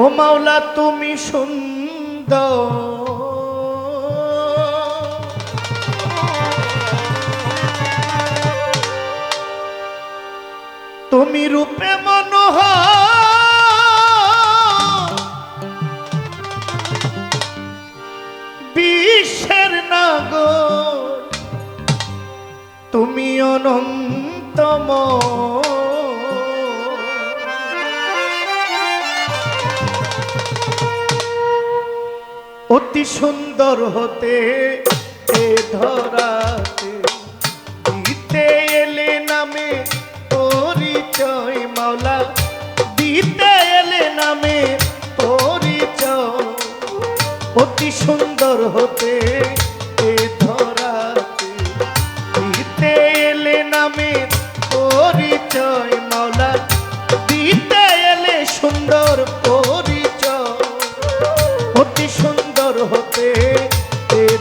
ও মাওলা তুমি সুন্দর। তুমি রূপে মনোহ বিশ্বের নাগ তুমি অনন্তময়। অতি সুন্দর হতে এ ধরাতে। দিতে এলে নামে পরিচয় মাওলা। দিতে এলে নামে পরিচয়। অতি সুন্দর হতে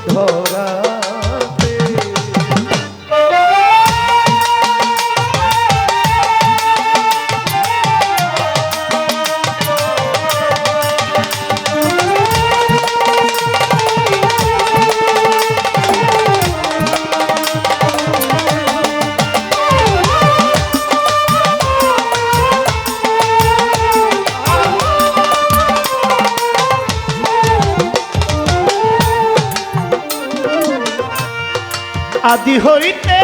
ধরা আদি হইতে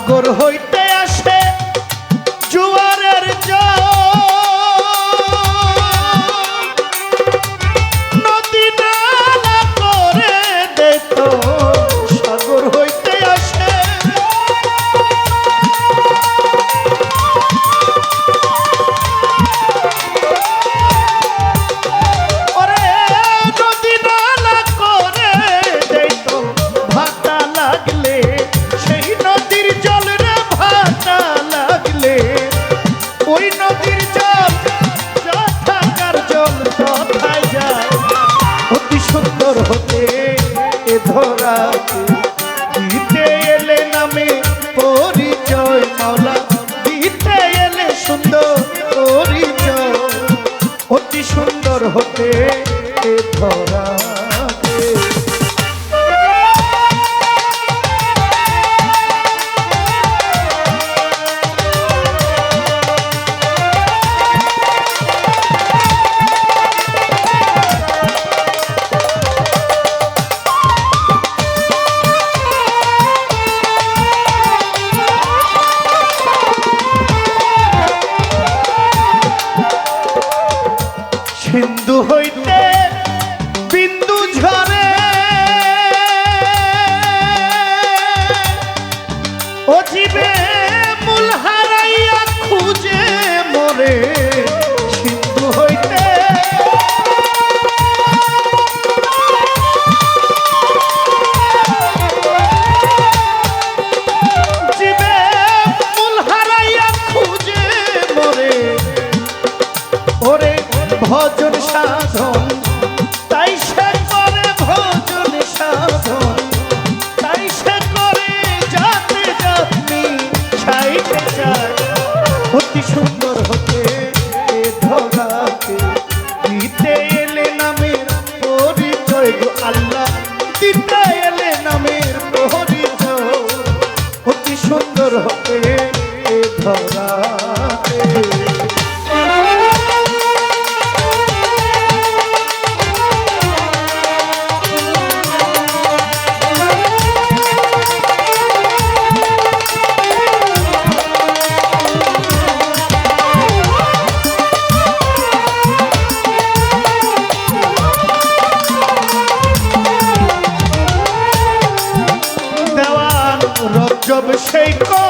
সাগর হইতে ফিরতে এলে নামের প্রহরিত অতি সুন্দর হতে ধরা রজব সেই কো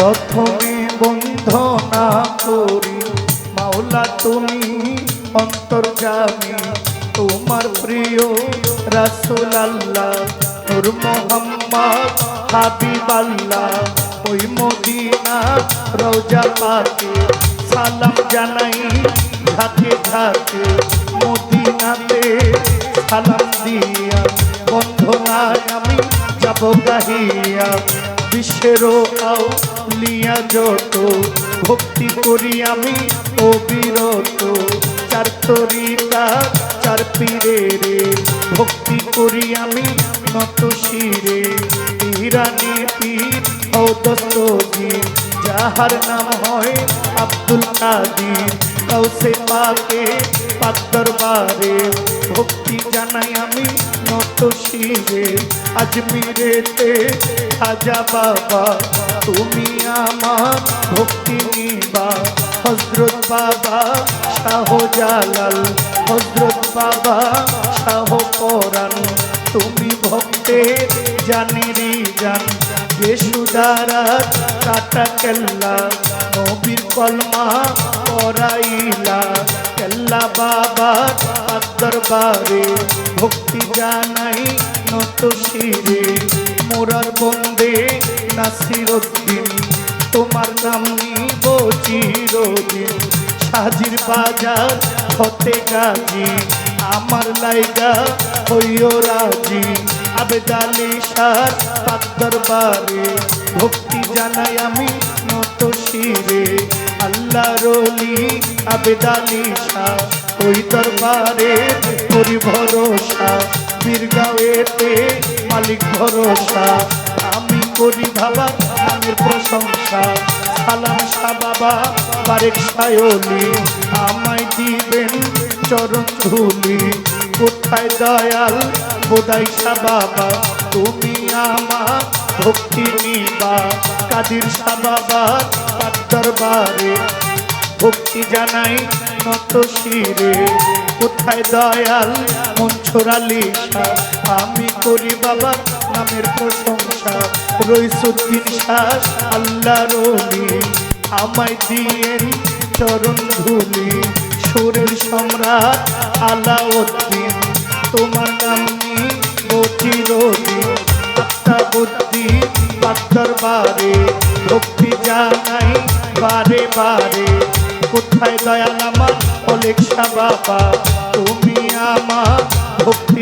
প্রথমে বন্ধনা করি। মাওলা, তুমি অন্তর্জামী তোমার প্রিয় রাসুল আল্লাহ নূর মোহাম্মদ হাবিব আল্লাহ ওই মদিনা রোজা পাকে, সালাম জানাই ঝাঁকে ঝাঁকে। মদিনাতে সালাম দিয়া, বন্ধনায় আমি যাব গাহিয়া। বিশ্বেরও আও লিয়া যত ভক্তি করি আমি অবিরত। চার তরিকা চার পীরে রে ভক্তি করি আমি নত শিরে। ইরানি পীর ও দস্তগীর। যাহার নাম হয় আব্দুল কাদির। কাউসে পাকে পাক দরবারে। ভক্তি জানাই আমি নত শিরে। আজমিরেতে খাজা বাবা তুমি আমার ভক্তি নিবা। হজরত বাবা শাহ জালাল হজরত বাবা শাহ পরাণ তুমি ভক্তের জানেরি জান বেসুদারা কাটা কেল্লা, নবীর কলমা পরাইলা। কেল্লা বাবা দরবারে ভক্তি জানাই নত শিরে। মোরার বন্দে নাসির উদ্দিন তোমার নাম নিব চিরদিন। সাজির বাজার হতে গাজি আমার লাইগা হইও রাজি। আবেদালি সার পাক দরবারে। ভক্তি জানাই আমি নত শিরে। আল্লাহ রলি আবেদালি শাহ ওই দরবারে করি ভরসা। বীরগাঁওয়েতে মালিক ভরসা। আমি করি বাবা নামের প্রশংসা। সালাম শাহ বাবা, বারেক সায়লি আমায় দিবেন চরণ ধুলি। কোথায় দয়াল বোদাই শাহ বাবা? তুমি আমার ভক্তি নিবা। কাদির শাহ বাবা দরবারে। ভক্তি জানাই নত শিরে। কোথায় দয়াল? মন ছোড়ালি আমি করি বাবা নামের প্রশংসা। রইসুদ্দিন শ্বাস আল্লাহ রলি আমায় দিয়েন চরণ ধুলি। সুরের সম্রাট আলাউদ্দিন। তোমার নাম চিরদিন আত্মা বুদ্ধি দরবারে ভক্তি জানাই বারে বারে। কোথায় দয়াল আমার? অলেখা বাবা তুমি আমার ভক্তি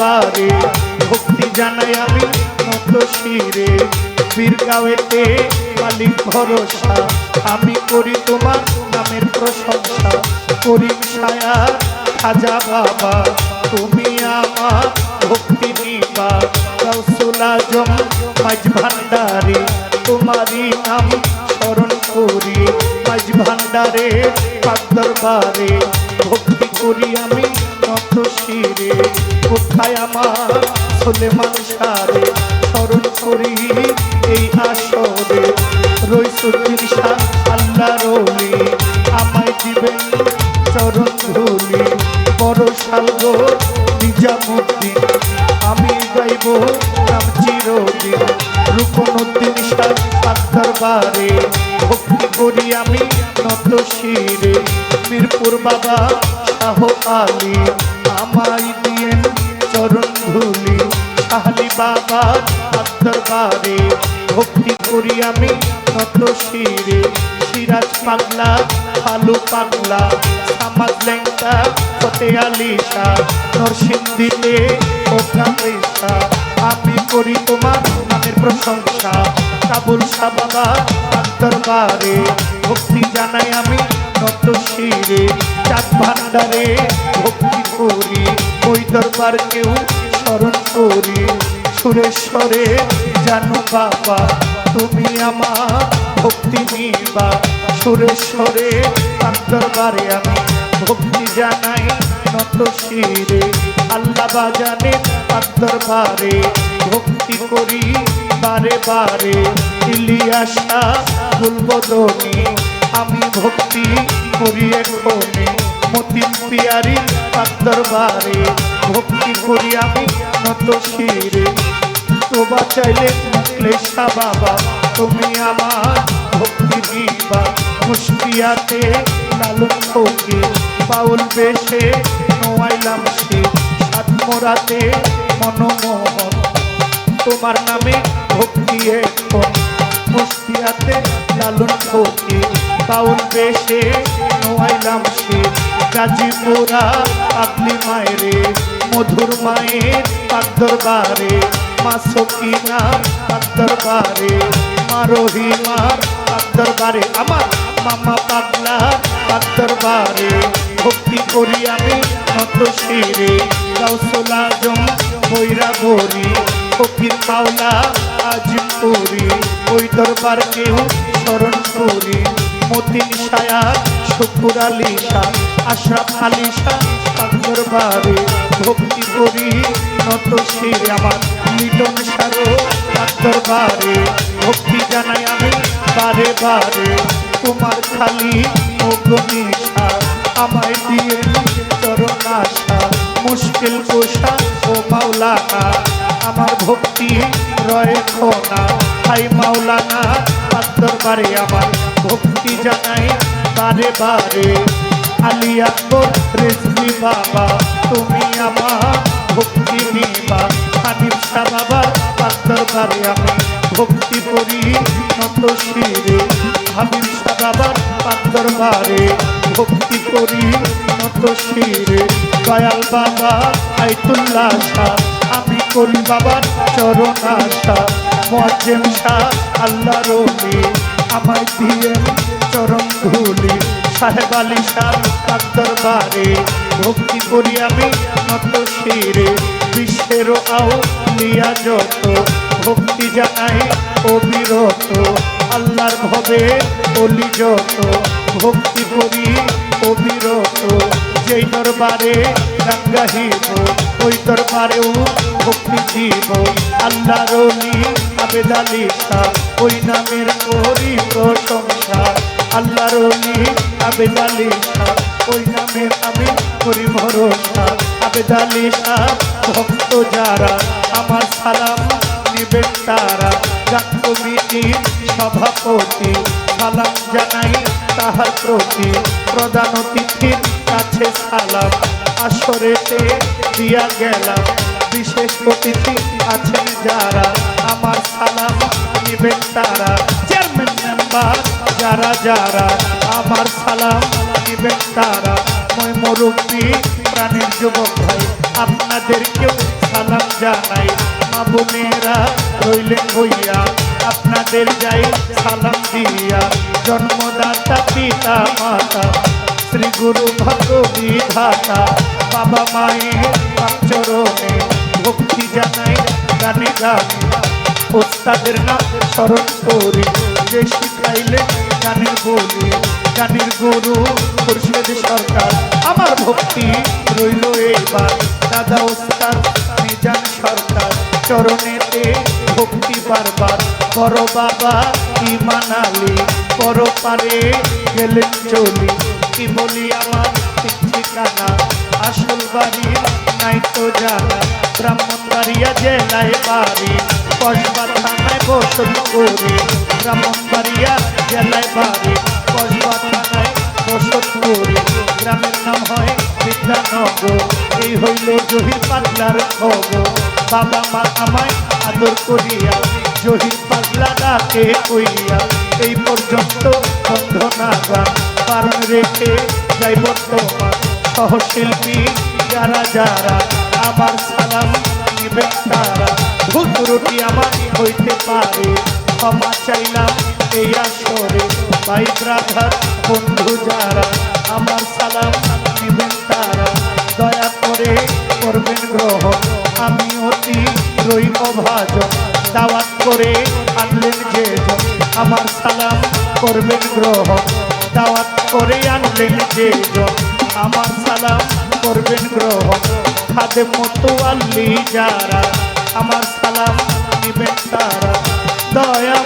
দরবারে ভক্তি জানাই আমি নত শিরে বীরগাঁওয়েতে। মালিক ভরসা, আমি করি তোমার নামের প্রশংসা। করিম সায়া, খাজা বাবা, তুমি আমার ভক্তি নিবা রসুল আজম, মাঝ ভান্ডারে, তোমারই নাম স্মরণ করি। মাঝ ভান্ডারে, পাক দরবারে, ভক্তি করি আমি নত শিরে কোথায় আমার সোলেমান সারে স্মরণ করি এই আসরে? রইসুদ্দিন শাহ আল্লাহ রলি, আমায় দিবেন চরণ ধুলি। বড় সালগো নিজামুদ্দিন, আমি গাইব নাম চিরদিন। রূপনুদ্দিন শাহ পাত্তার বারে ভক্তি করি আমি নত শিরে মিরপুর বাবা শাহ আলী, আমায় দিয়েন চরণ ধুলি। শাহালি বাবা দরবারে ভক্তি করি আমি নত শিরে। সিরাজ পাগলা, ফালু পাগলা, সামাজ লেঙ্কা ফতে আলিশা নরসিংদীতে ও কামেশা আমি করি তোমার নামের প্রশংসা। কাবুল শাহ বাবা দরবারে ভক্তি জানাই আমি নত শিরে। চাঁদ ভান্ডারে ভক্তি করি, ওই দরবার কেউ স্মরণ করি। সুরেশ্বরে, জানো বাবা, তুমি আমার ভক্তি নিবা। সুরেশ্বরে দরবারে আমি ভক্তি জানাই নত শিরে। আল্লাহ বাজানে দরবারে ভক্তি করি বারে বারে। ইলিয়াসা গুলবদনি আমি ভক্তি করি এখনে মতিন পিয়ারি দরবারে ভক্তি করি আমি নত শিরে। তোবা চাইলে ক্লেশা বাবা, তুমি আমার ভক্তি দিবা। মুশকিয়াতে লালন ফকি পাউল বেশে নোয়াইলাম সে। সাতমোরাতে মনমোহন, তোমার নামে ভক্তি এখন। মুশকিয়াতে লালন ফকি পাউল বেশে, নোয়াইলাম সে। গাজীপুরা আপনি মায়েরে, মধুর মায়ের পাক দরবারে মা সকিনা পাক দরবারে মা রহিমার পাক দরবারে আমার মামা পাগলা পাক দরবারে ভক্তি করি আমি নত শিরে গাউসুল আজম বৈরা বরি ফকির পাওলা আজিমপুরি ওই দরবার কেউ স্মরণ করি। মতিন সায়া, শুকুর আলী শাহ আশরাফ আলী পাক দরবারে ভক্তি করি নত শিরে আমার লিটন সারো পাক দরবারে ভক্তি জানাই আমি বারে বারে। তোমার খালি অগ্নিশা আমায় দিয়ে চরণ আশা, মুশকিল কোষা ও মাওলানা, আমার ভক্তি রয়ে খোনা। হাই মাওলানা পাক দরবারে আমার ভক্তি জানাই বারে বারে। আলী আকবর বাবা, তুমি আমার ভক্তি নিবা। হানিফ শাহ বাবা পাক দরবারে আমি ভক্তি করি নত শিরে। হাবিব শাহ বাবার পাক দরবারে ভক্তি করি নত শিরে। দয়াল বাবা আইতুল্লাহ শাহ, আমি করি বাবার চরণ আশা। মোয়াজ্জেম শাহ আল্লাহ রবি আমায় দিয়ে চরণ ধুলি। সাহেব আলী শাহ পাক দরবারে, ভক্তি করি আমি নত শিরে। বিশ্বের আও লিয়া যত, ভক্তি জানাই অবিরত। আল্লাহর ভবে বলি যত, ভক্তি করি অবিরত। যেই দরবারে গান ওই দরবারেও ভক্তি দিব আল্লাহ রলি আবেদ আলী ওই নামের করি প্রশংসা আল্লাহ রলি আবেদ আলী ওই নামের আমি করি ভরসা। আবেদ আলী ভক্ত যারা, আমার সালাম নিবেন তারা। গান কমিটির সভাপতি, সালাম জানাই তাহার প্রতি। প্রধান অতিথির কাছে সালাম, আসরেতে দিয়া গেলাম। বিশেষ অতিথি আছেন যারা, আমার সালাম নিবেন তারা। চেয়ারম্যান মেম্বার যারা যারা, আমার সালাম নিবেন তারা। মই মুরব্বী, প্রাণের যুবক ভাই, আপনাদেরকেও সালাম জানাই। মা বোনেরা রইলেন হইয়া, আপনাদের যাই সালাম দিয়া। জন্মদাতা, পিতা, মাতা, শ্রী গুরু ভগবিধাতা বাবা মায়ের চরণে ভক্তি জানাই গানে গানে। ওস্তাদের নাম স্মরণ করি যে শিখাইলে গানের বলি, গানের গুরু মুর্শিদ সরকার। আমার ভক্তি রইল এবার। দাদা ওস্তাদ নিজান সরকার। চরণেতে ভক্তি বারবার। বড় বাবা ইমান আলী বড় পারে গেলেন চলি। কি বলি আমার ঠিক ঠিকানা? আসল বাড়ি নাই তো জানা। ব্রাহ্মণবাড়িয়া জেলায় বাড়ি কসবা থানায় বসত করে। ব্রাহ্মণবাড়িয়া জেলায় বাড়ি কসবা থানায় বসত করে। গ্রামের নাম হয় বিদ্যানগর। এই হইল জহির পাগলার খবর। বাবা মা আমায় আদর করিয়া জহির পাগলা ডাকে কইয়া, এই পর্যন্ত বন্ধনা গান কারণ রেখে যাই বর্তমান সহশিল্পী যারা যারা আমার সালাম নিবেন তারা। ভুল ত্রুটি আমার হইতে পারে। ক্ষমা চাইলাম এই আসরে। ভাই ব্রাধার বন্ধু যারা, আমার সালাম নিবেন তারা। দয়া করে করবেন গ্রহ। আমি অতি রইব ভাজন। দাওয়াত করে আনলেন যে আমার সালাম করবেন গ্রহ। দাওয়াত করে আনলেন যে আমার সালাম করবেন গ্রহণ। খাদে মতো আল্লি যারা আমার সালাম নিবেন তারা। দয়া